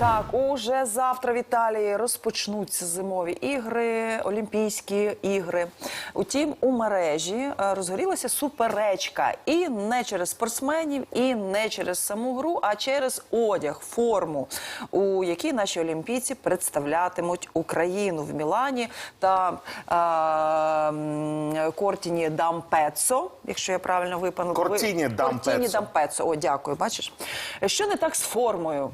Так, уже завтра в Італії розпочнуться зимові ігри, Олімпійські ігри. Утім, у мережі е, розгорілася суперечка і не через спортсменів, і не через саму гру, а через одяг, форму, у якій наші олімпійці представлятимуть Україну в Мілані та е, Кортіні Дампецо, якщо я правильно випану. Кортіні Дампецо. Кортіні Дампецо. О, дякую. Бачиш, що не так з формою?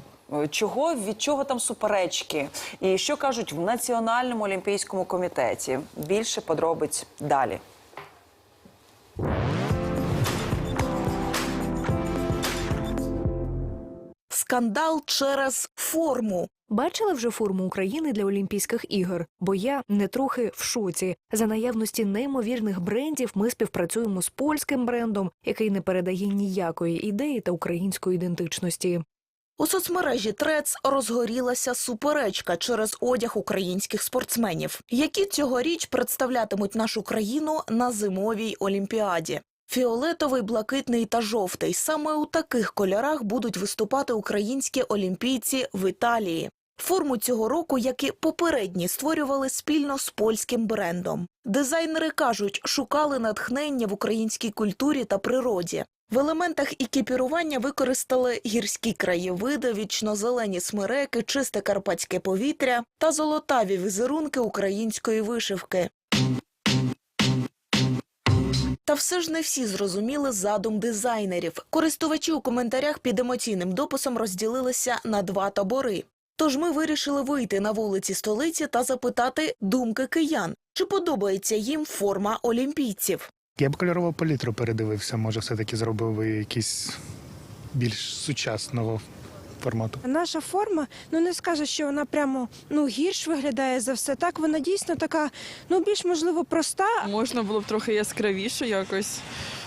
Чого від чого там суперечки? І що кажуть в Національному олімпійському комітеті? Більше подробиць далі. Скандал через форму. Бачили вже форму України для Олімпійських ігор, бо я не трохи в шоці. За наявності неймовірних брендів ми співпрацюємо з польським брендом, який не передає ніякої ідеї та української ідентичності. У соцмережі Трец розгорілася суперечка через одяг українських спортсменів, які цьогоріч представлятимуть нашу країну на зимовій олімпіаді. Фіолетовий, блакитний та жовтий саме у таких кольорах будуть виступати українські олімпійці в Італії. Форму цього року, як і попередні, створювали спільно з польським брендом. Дизайнери кажуть, шукали натхнення в українській культурі та природі. В елементах екіпірування використали гірські краєвиди, вічно-зелені смереки, чисте карпатське повітря та золотаві візерунки української вишивки. Та все ж не всі зрозуміли задум дизайнерів. Користувачі у коментарях під емоційним дописом розділилися на два табори. Тож ми вирішили вийти на вулиці столиці та запитати думки киян, чи подобається їм форма олімпійців. Я б кольорову палітру передивився, може, все-таки зробив би якийсь більш сучасного формату. Наша форма, ну не скаже, що вона прямо ну гірш виглядає за все. Так вона дійсно така, ну більш можливо проста. Можна було б трохи яскравіше якось,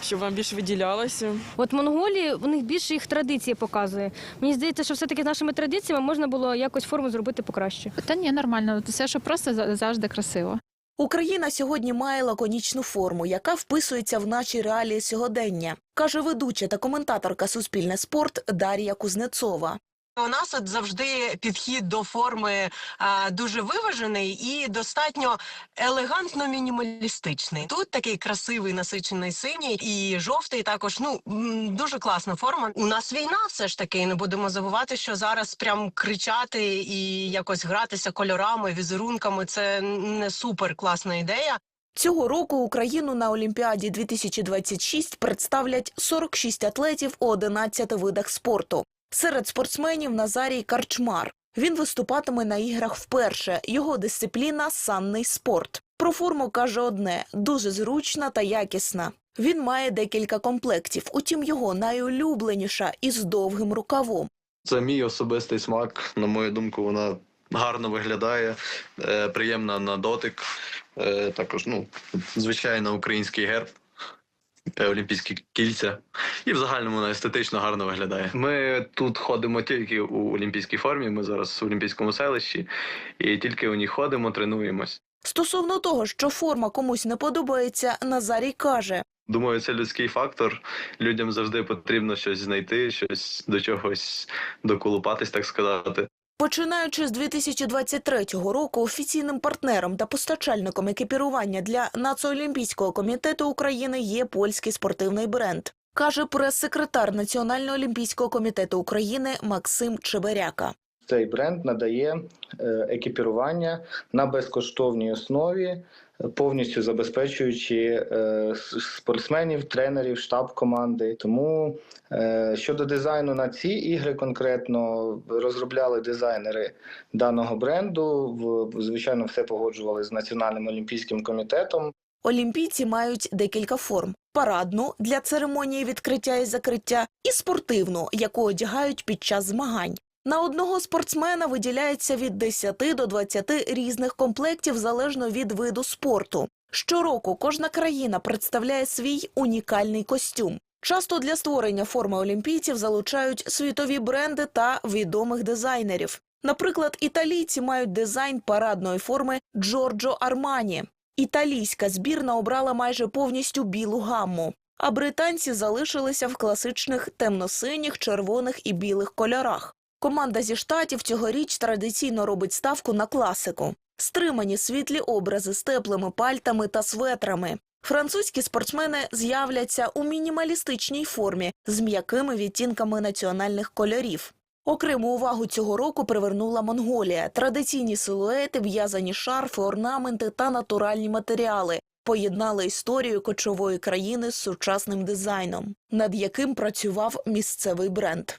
щоб вам більш виділялося. От Монголії у них більше їх традиції показує. Мені здається, що все-таки з нашими традиціями можна було якось форму зробити покраще. Та ні, нормально. Все, що просто завжди красиво. Україна сьогодні має лаконічну форму, яка вписується в наші реалії сьогодення, каже ведуча та коментаторка Суспільне спорт Дар'я Кузнецова. У нас от завжди підхід до форми а, дуже виважений і достатньо елегантно мінімалістичний. Тут такий красивий насичений синій і жовтий. Також ну дуже класна форма. У нас війна, все ж таки. Не будемо забувати, що зараз прям кричати і якось гратися кольорами, візерунками. Це не супер класна ідея. Цього року Україну на Олімпіаді 2026 представлять 46 атлетів у 11 видах спорту. Серед спортсменів Назарій Карчмар. Він виступатиме на іграх вперше. Його дисципліна санний спорт. Про форму каже одне дуже зручна та якісна. Він має декілька комплектів, утім його найулюбленіша із довгим рукавом. Це мій особистий смак. На мою думку, вона гарно виглядає, е, приємна на дотик. Е, також, ну, звичайно, український герб, олімпійські кільця. І в загальному вона естетично гарно виглядає. Ми тут ходимо тільки у олімпійській формі. Ми зараз в олімпійському селищі, і тільки у ній ходимо, тренуємось. Стосовно того, що форма комусь не подобається, Назарій каже. Думаю, це людський фактор. Людям завжди потрібно щось знайти, щось до чогось доколупатись, так сказати. Починаючи з 2023 року, офіційним партнером та постачальником екіпірування для Нацоолімпійського комітету України є польський спортивний бренд, каже прес-секретар Національного олімпійського комітету України Максим Чеберяка. Цей бренд надає е, екіпірування на безкоштовній основі, повністю забезпечуючи е, спортсменів, тренерів, штаб команди. Тому е, щодо дизайну на ці ігри конкретно розробляли дизайнери даного бренду. Звичайно, все погоджували з Національним олімпійським комітетом. Олімпійці мають декілька форм: парадну для церемонії відкриття і закриття, і спортивну, яку одягають під час змагань. На одного спортсмена виділяється від 10 до 20 різних комплектів залежно від виду спорту. Щороку кожна країна представляє свій унікальний костюм. Часто для створення форми олімпійців залучають світові бренди та відомих дизайнерів. Наприклад, італійці мають дизайн парадної форми Джорджо Армані. Італійська збірна обрала майже повністю білу гамму, а британці залишилися в класичних темно-синіх, червоних і білих кольорах. Команда зі штатів цьогоріч традиційно робить ставку на класику. Стримані світлі образи з теплими пальтами та светрами. Французькі спортсмени з'являться у мінімалістичній формі з м'якими відтінками національних кольорів. Окрему увагу цього року привернула Монголія. Традиційні силуети, в'язані шарфи, орнаменти та натуральні матеріали поєднали історію кочової країни з сучасним дизайном, над яким працював місцевий бренд.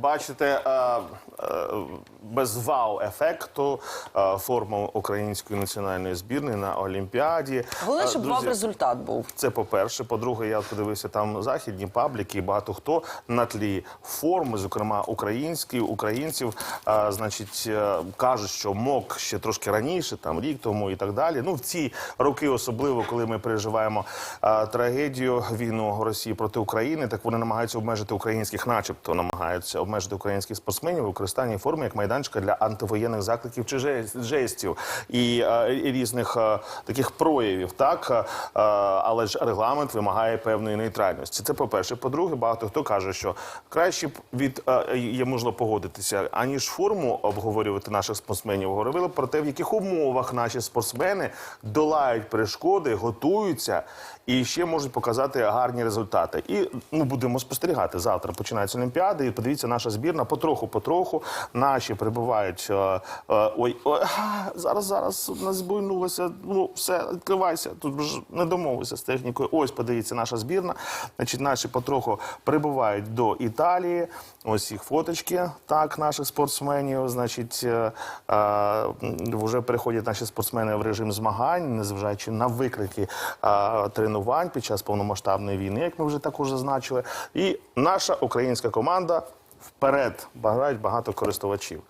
Бачите, е, е, без вау-ефекту е, форму української національної збірної на Олімпіаді. Головне, щоб вам результат був. Це по-перше. По-друге, я подивився там західні пабліки, і багато хто на тлі форми, зокрема українські, українців, значить, кажуть, що МОК ще трошки раніше, там рік тому і так далі. Ну, в ці роки, особливо коли ми переживаємо трагедію війну Росії проти України, так вони намагаються обмежити українських, начебто намагаються обмежити українських спортсменів у використанні форми як майданчика для антивоєнних закликів чи жест- жестів і, е, різних е, таких проявів. Так Е, але ж регламент вимагає певної нейтральності. Це по-перше. По-друге, багато хто каже, що краще від є можливо погодитися, аніж форму обговорювати наших спортсменів. Говорили про те, в яких умовах наші спортсмени долають перешкоди, готуються і ще можуть показати гарні результати. І ну будемо спостерігати. Завтра починається Олімпіада. І подивіться, наша збірна потроху-потроху наші прибувають. е, е, ой, ой, зараз, зараз нас збуйнулося. Ну все, відкривайся. Тут ж не домовилися з технікою. Ось подивіться, наша збірна. Значить, наші потроху прибувають до Італії. Ось їх фоточки, так, наших спортсменів. Значить, е, вже переходять наші спортсмени в режим змагань, незважаючи на виклики тренувань під час повномасштабної війни, як ми вже також зазначили. І наша українська команда вперед бажають багато користувачів.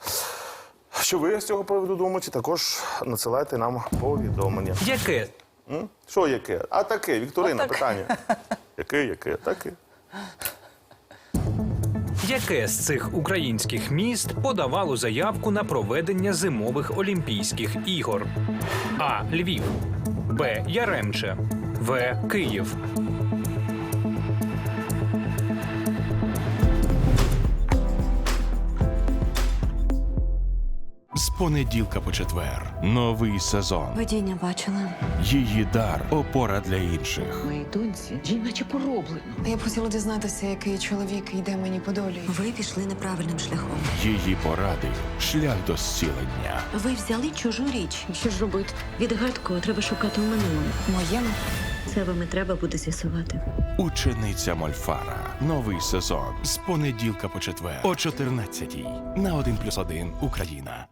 Що ви з цього приводу думаєте? Також надсилайте нам повідомлення. Яке? М? Що яке? А таке, Вікторина, питання. Яке, яке? Таке. Яке з цих українських міст подавало заявку на проведення зимових Олімпійських ігор? А. Львів, Б. Яремче, В. Київ. З понеділка по четвер. Новий сезон. Видіння бачила. Її дар опора для інших. Моїй доньці наче пороблено. Я б хотіла дізнатися, який чоловік йде мені по долі. Ви пішли неправильним шляхом. Її поради шлях до зцілення. Ви взяли чужу річ. Що ж робити? Відгадку треба шукати у минулому. Моєму? Це вам і треба буде з'ясувати. Учениця Мольфара. Новий сезон. З понеділка по четвер. О 14-й. На 1+,1 Україна.